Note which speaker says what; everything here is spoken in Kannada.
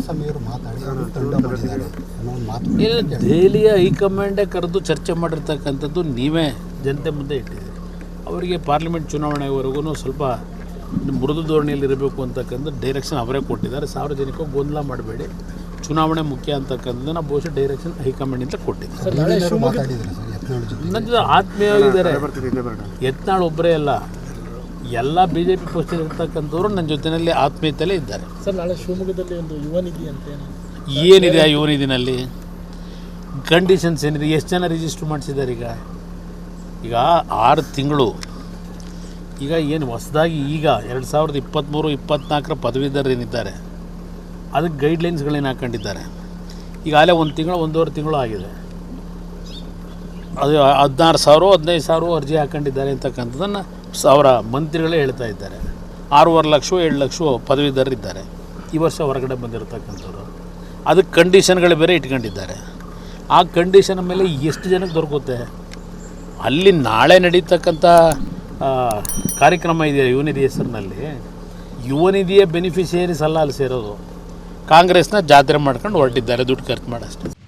Speaker 1: ಕುಮಾರಸ್ವಾಮಿ ಅವರು ಮಾತಾಡಿ ತಂಡ ಮಾಡಿದ್ದಾರೆ ಅನ್ನೋ ಒಂದು ಮಾತು
Speaker 2: ಇಲ್ಲ ದೆಹಲಿಯ ಹೈಕಮಾಂಡೇ ಕರೆದು ಚರ್ಚೆ ಮಾಡಿರ್ತಕ್ಕಂಥದ್ದು ನೀವೇ ಜನತೆ ಮುಂದೆ ಇಟ್ಟಿದ್ದೀರಿ. ಅವರಿಗೆ ಪಾರ್ಲಿಮೆಂಟ್ ಚುನಾವಣೆವರೆಗೂ ಸ್ವಲ್ಪ ಮೃದು ಧೋರಣೆಯಲ್ಲಿ ಇರಬೇಕು ಅಂತಕ್ಕಂಥ ಡೈರೆಕ್ಷನ್ ಅವರೇ ಕೊಟ್ಟಿದ್ದಾರೆ. ಸಾರ್ವಜನಿಕವಾಗಿ ಗೊಂದಲ ಮಾಡಬೇಡಿ. ಚುನಾವಣೆ ಮುಖ್ಯ ಅಂತಕ್ಕಂಥದ್ದನ್ನು ಬಹುಶಃ ಡೈರೆಕ್ಷನ್ ಹೈಕಮಾಂಡಿಂದ ಕೊಟ್ಟಿದ್ದಾರೆ
Speaker 1: ಯತ್ನಾಳ್ ಜೊತೆ
Speaker 2: ನನ್ನ ಜೊತೆ ಆತ್ಮೀಯವಾಗಿದ್ದಾರೆ ಯತ್ನಾಳ್ ಒಬ್ಬರೇ ಅಲ್ಲ. ಎಲ್ಲ ಬಿ ಜೆ ಪಿ ಪಕ್ಷದಲ್ಲಿರ್ತಕ್ಕಂಥವ್ರು ನನ್ನ ಜೊತೆಯಲ್ಲಿ ಆತ್ಮೀಯತೆಯಲ್ಲೇ ಇದ್ದಾರೆ.
Speaker 3: ಸರ್ ನಾಳೆ ಶಿವಮೊಗ್ಗದಲ್ಲಿ ಒಂದು ಯುವ ನಿಧಿ ಅಂತ ಏನು?
Speaker 2: ಏನಿದೆ ಆ ಯುವ ನಿಧಿನಲ್ಲಿ? ಕಂಡೀಷನ್ಸ್ ಏನಿದೆ? ಎಷ್ಟು ಜನ ರಿಜಿಸ್ಟರ್ ಮಾಡಿಸಿದ್ದಾರೆ ಈಗ? ಈಗ ಆರು ತಿಂಗಳು. ಈಗ ಏನು ಹೊಸದಾಗಿ ಈಗ ಎರಡು ಸಾವಿರದ ಇಪ್ಪತ್ತ್ಮೂರು ಇಪ್ಪತ್ತ್ನಾಲ್ಕರ ಪದವೀಧರರೇನಿದ್ದಾರೆ ಅದಕ್ಕೆ ಗೈಡ್ಲೈನ್ಸ್ಗಳೇನು ಹಾಕೊಂಡಿದ್ದಾರೆ. ಈಗ ಅಲ್ಲೇ ಒಂದು ತಿಂಗಳು ಒಂದೂವರೆ ತಿಂಗಳು ಆಗಿದೆ. ಅದು ಹದಿನಾರು ಸಾವಿರ ಹದಿನೈದು ಸಾವಿರ ಅರ್ಜಿ ಹಾಕೊಂಡಿದ್ದಾರೆ ಅಂತಕ್ಕಂಥದ್ದನ್ನು ಅವರ ಮಂತ್ರಿಗಳೇ ಹೇಳ್ತಾ ಇದ್ದಾರೆ. ಆರೂವರೆ ಲಕ್ಷ ಏಳು ಲಕ್ಷ ಪದವೀಧರರಿದ್ದಾರೆ. ಈ ವರ್ಷ ಹೊರಗಡೆ ಬಂದಿರತಕ್ಕಂಥವ್ರು. ಅದಕ್ಕೆ ಕಂಡೀಷನ್ಗಳು ಬೇರೆ ಇಟ್ಕೊಂಡಿದ್ದಾರೆ. ಆ ಕಂಡೀಷನ್ ಮೇಲೆ ಎಷ್ಟು ಜನಕ್ಕೆ ದೊರಕುತ್ತೆ? ಅಲ್ಲಿ ನಾಳೆ ನಡೀತಕ್ಕಂಥ ಕಾರ್ಯಕ್ರಮ ಇದೆ ಯುವನಿಧಿ ಹೆಸರಿನಲ್ಲಿ? ಯುವನಿಧಿಯ ಬೆನಿಫಿಷಿಯರೀಸ್ ಅಲ್ಲ ಅಲ್ಲಿ ಸೇರೋದು. ಕಾಂಗ್ರೆಸ್ನ ಜಾತ್ರೆ ಮಾಡ್ಕೊಂಡು ಹೊರಟಿದ್ದಾರೆ, ದುಡ್ಡು ಖರ್ಚು ಮಾಡಷ್ಟೇ.